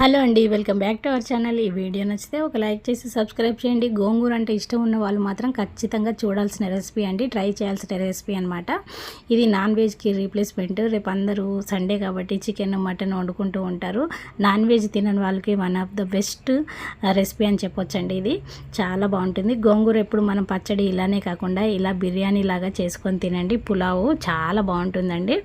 Hello అండి welcome back to our channel. ఈ video నచ్చితే ఒక లైక్ చేసి సబ్స్క్రైబ్ చేయండి. గోంగూర అంటే ఇష్టం ఉన్న వాళ్ళు మాత్రం ఖచ్చితంగా చూడాల్సిన రెసిపీ అండి. ట్రై చేయాల్సిన రెసిపీ అనమాట ఇది నాన్ వెజ్కి రీప్లేస్మెంట్. రేపు అందరూ సండే కాబట్టి చికెన్ మటన్ వండుకుంటూ ఉంటారు. నాన్ వెజ్ తినని వాళ్ళకి one of the best recipe అని చెప్పొచ్చండి ఇది. చాలా బాగుంటుంది. గోంగూర ఎప్పుడు మనం పచ్చడి ఇలానే కాకుండా ఇలా బిర్యానీ లాగా చేసుకొని తినండి. పులావు చాలా బాగుంటుందండి.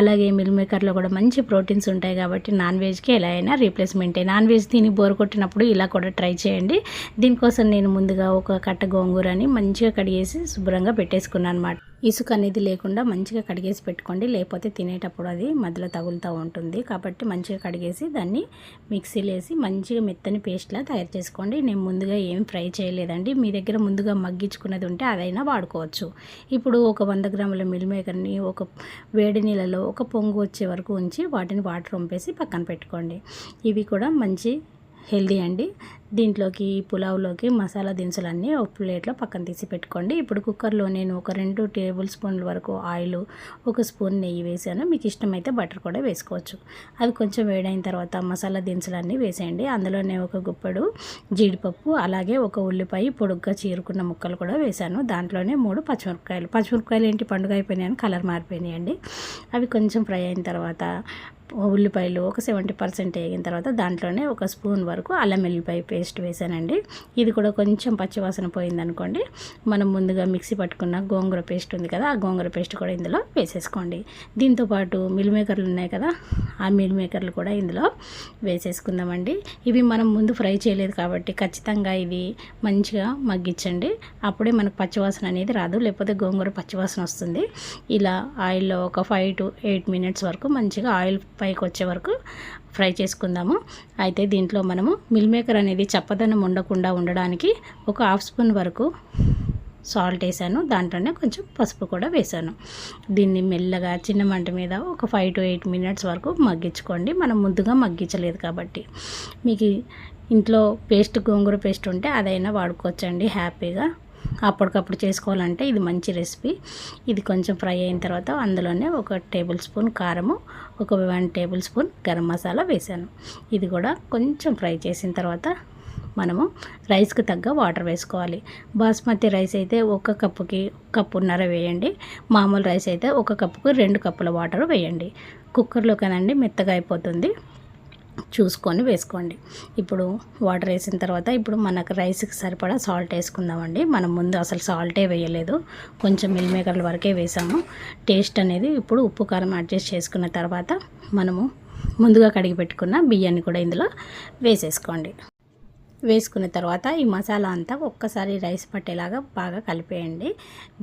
అలాగే మిల్ మేకర్లో కూడా మంచి ప్రోటీన్స్ ఉంటాయి కాబట్టి నాన్ వెజ్కి ఎలా అయినా రీప్లేస్ రిప్లేస్మెంటే నాన్ వెజ్ తిని బోర్ కొట్టినప్పుడు ఇలా కూడా ట్రై చేయండి. దీనికోసం నేను ముందుగా ఒక కట్ట గోంగూరని మంచిగా కడిగేసి శుభ్రంగా పెట్టేసుకున్నాను అనమాట ఇసుక అనేది లేకుండా మంచిగా కడిగేసి పెట్టుకోండి. లేకపోతే తినేటప్పుడు అది మధ్యలో తగులుతూ ఉంటుంది. కాబట్టి మంచిగా కడిగేసి దాన్ని మిక్సీలో వేసి మంచిగా మెత్తని పేస్ట్లా తయారు చేసుకోండి. నేను ముందుగా ఏం ఫ్రై చేయలేదండి. మీ దగ్గర ముందుగా మగ్గించుకున్నది ఉంటే అదైనా వాడుకోవచ్చు. ఇప్పుడు ఒక వంద గ్రాముల మిల్ మేకర్ని ఒక వేడి నీళ్ళలో ఒక పొంగు వచ్చే వరకు ఉంచి వాటిని వాటర్ వంపేసి పక్కన పెట్టుకోండి. ఇవి కూడా మంచి హెల్దీ అండి. దీంట్లోకి పులావ్లోకి మసాలా దినుసులన్నీ ఒక ప్లేట్లో పక్కన తీసి పెట్టుకోండి. ఇప్పుడు కుక్కర్లో నేను ఒక రెండు టేబుల్ స్పూన్ల వరకు ఆయిల్ ఒక స్పూన్ నెయ్యి వేసాను. మీకు ఇష్టమైతే బటర్ కూడా వేసుకోవచ్చు. అది కొంచెం వేడైన తర్వాత మసాలా దినుసులన్నీ వేసేయండి. అందులోనే ఒక గుప్పెడు జీడిపప్పు అలాగే ఒక ఉల్లిపాయ పొడుగ్గా చీరుకున్న ముక్కలు కూడా వేశాను దాంట్లోనే మూడు పచ్చిమిరపకాయలు. పచ్చిమిరపకాయలు ఏంటి? పండుగ అయిపోయినాయని కలర్ మారిపోయినాయండి. అవి కొంచెం ఫ్రై అయిన తర్వాత ఉల్లిపాయలు ఒక సెవెంటీ పర్సెంట్ వేగిన తర్వాత దాంట్లోనే ఒక స్పూన్ వరకు అల్లం వెల్లిపాయ పేస్ట్ వేసానండి. ఇది కూడా కొంచెం పచ్చివాసన పోయిందనుకోండి. మనం ముందుగా మిక్సీ పట్టుకున్న గోంగూర పేస్ట్ ఉంది కదా ఆ గోంగూర పేస్ట్ కూడా ఇందులో వేసేసుకోండి. దీంతోపాటు మిల్ మేకర్లు ఉన్నాయి కదా ఆ మిల్ మేకర్లు కూడా ఇందులో వేసేసుకుందామండి. ఇవి మనం ముందు ఫ్రై చేయలేదు కాబట్టి ఖచ్చితంగా ఇది మంచిగా మగ్గించండి. అప్పుడే మనకు పచ్చివాసన అనేది రాదు లేకపోతే గోంగూర పచ్చివాసన వస్తుంది. ఇలా ఆయిల్లో ఒక ఫైవ్ టు ఎయిట్ మినిట్స్ వరకు మంచిగా ఆయిల్ పైకి వచ్చే వరకు ఫ్రై చేసుకుందాము. అయితే దీంట్లో మనము మిల్ మేకర్ అనేది చప్పదనం ఉండకుండా ఉండడానికి ఒక హాఫ్ స్పూన్ వరకు సాల్ట్ వేసాను. దాంట్లోనే కొంచెం పసుపు కూడా వేసాను. దీన్ని మెల్లగా చిన్న మంట మీద ఒక ఫైవ్ టు ఎయిట్ మినిట్స్ వరకు మగ్గించుకోండి. మనం ముందుగా మగ్గించలేదు కాబట్టి. మీకు ఇంట్లో పేస్ట్ గోంగూర పేస్ట్ ఉంటే అదైనా వాడుకోవచ్చండి. హ్యాపీగా అప్పటికప్పుడు చేసుకోవాలంటే ఇది మంచి రెసిపీ. ఇది కొంచెం ఫ్రై అయిన తర్వాత అందులోనే ఒక టేబుల్ స్పూన్ కారము ఒక one table spoon garam masala వేసాను ఇది కూడా కొంచెం ఫ్రై చేసిన తర్వాత మనము రైస్కి తగ్గ వాటర్ వేసుకోవాలి. బాస్మతి రైస్ అయితే ఒక కప్పుకి కప్పున్నర వేయండి. మామూలు రైస్ అయితే ఒక కప్పుకి రెండు కప్పుల వాటర్ వేయండి. కుక్కర్లో కనండి మెత్తగా అయిపోతుంది. చూసుకొని వేసుకోండి. ఇప్పుడు వాటర్ వేసిన తర్వాత ఇప్పుడు మనకు రైస్కి సరిపడా సాల్ట్ వేసుకుందామండి. మనం ముందు అసలు సాల్టే వేయలేదు. కొంచెం మిల్ మేకర్ల వరకే వేసాము. టేస్ట్ అనేది ఇప్పుడు ఉప్పు కారం అడ్జస్ట్ చేసుకున్న తర్వాత మనము ముందుగా కడిగి పెట్టుకున్న బియ్యాన్ని కూడా ఇందులో వేసేసుకోండి. వేసుకున్న తర్వాత ఈ మసాలా అంతా ఒక్కసారి రైస్ పట్టేలాగా బాగా కలిపేయండి.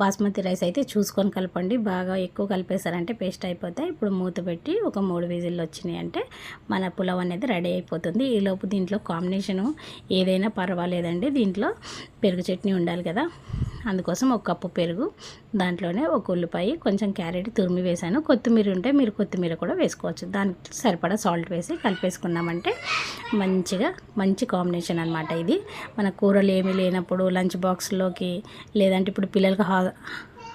బాస్మతి రైస్ అయితే చూసుకొని కలపండి. బాగా ఎక్కువ కలిపేశారంటే పేస్ట్ అయిపోతాయి. ఇప్పుడు మూత పెట్టి ఒక మూడు విజిల్లు వచ్చినాయి అంటే మన పులావ్ అనేది రెడీ అయిపోతుంది. ఈలోపు దీంట్లో కాంబినేషను ఏదైనా పర్వాలేదండి. దీంట్లో పెరుగు చట్నీ ఉండాలి కదా. అందుకోసం ఒక కప్పు పెరుగు దాంట్లోనే ఒక ఉల్లిపాయ కొంచెం క్యారెట్ తురిమి వేసాను కొత్తిమీర ఉంటే మీరు కొత్తిమీర కూడా వేసుకోవచ్చు. దానికి సరిపడా సాల్ట్ వేసి కలిపేసుకున్నామంటే మంచిగా మంచి కాంబినేషన్ అనమాట ఇది. మన కూరలు ఏమీ లేనప్పుడు లంచ్ బాక్స్లోకి లేదంటే ఇప్పుడు పిల్లలకు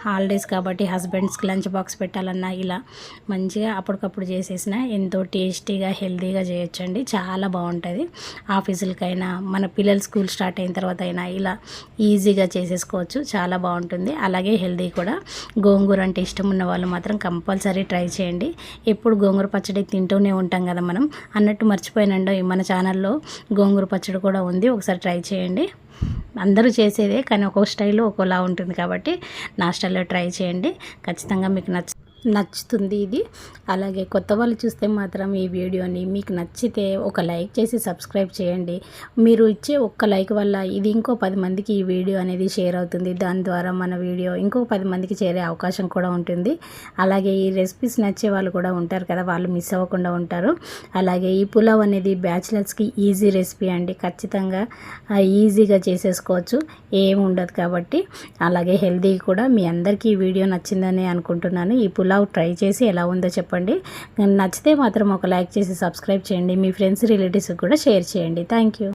హాలిడేస్ కాబట్టి హస్బెండ్స్కి లంచ్ బాక్స్ పెట్టాలన్నా ఇలా మంచిగా అప్పటికప్పుడు చేసేసిన ఎంతో టేస్టీగా హెల్తీగా చేయొచ్చండి. చాలా బాగుంటుంది. ఆఫీసులకైనా మన పిల్లలు స్కూల్ స్టార్ట్ అయిన తర్వాత అయినా ఇలా ఈజీగా చేసేసుకోవచ్చు. చాలా బాగుంటుంది. అలాగే హెల్తీ కూడా. గోంగూర అంటే ఇష్టం ఉన్న వాళ్ళు మాత్రం కంపల్సరీ ట్రై చేయండి. ఎప్పుడు గోంగూర పచ్చడి తింటూనే ఉంటాం కదా మనం. అన్నట్టు మర్చిపోయినండో మన ఛానల్లో గోంగూర పచ్చడి కూడా ఉంది. ఒకసారి ట్రై చేయండి. అందరూ చేసేదే కానీ ఒక్కొక్క స్టైల్లో ఒక్కోలా ఉంటుంది కాబట్టి నా స్టైల్లో ట్రై చేయండి. ఖచ్చితంగా మీకు నచ్చు నచ్చుతుంది ఇది. అలాగే కొత్త వాళ్ళు చూస్తే మాత్రం ఈ వీడియోని మీకు నచ్చితే ఒక లైక్ చేసి సబ్స్క్రైబ్ చేయండి. మీరు ఇచ్చే ఒక్క లైక్ వల్ల ఇది ఇంకో పది మందికి ఈ వీడియో అనేది షేర్ అవుతుంది. దాని ద్వారా మన వీడియో ఇంకో పది మందికి చేరే అవకాశం కూడా ఉంటుంది. అలాగే ఈ రెసిపీస్ నచ్చే వాళ్ళు కూడా ఉంటారు కదా వాళ్ళు మిస్ అవ్వకుండా ఉంటారు. అలాగే ఈ పులావ్ అనేది బ్యాచిలర్స్కి ఈజీ రెసిపీ అండి. ఖచ్చితంగా ఈజీగా చేసేసుకోవచ్చు. ఏమి ఉండదు కాబట్టి. అలాగే హెల్తీ కూడా మీ అందరికీ ఈ వీడియో నచ్చిందని అనుకుంటున్నాను. ఈ పులావ్ పులావ్ ట్రై చేసి ఎలా ఉందో చెప్పండి. నచ్చితే మాత్రం ఒక లైక్ చేసి సబ్స్క్రైబ్ చేయండి. మీ ఫ్రెండ్స్ రిలేటివ్స్కి కూడా షేర్ చేయండి. Thank you.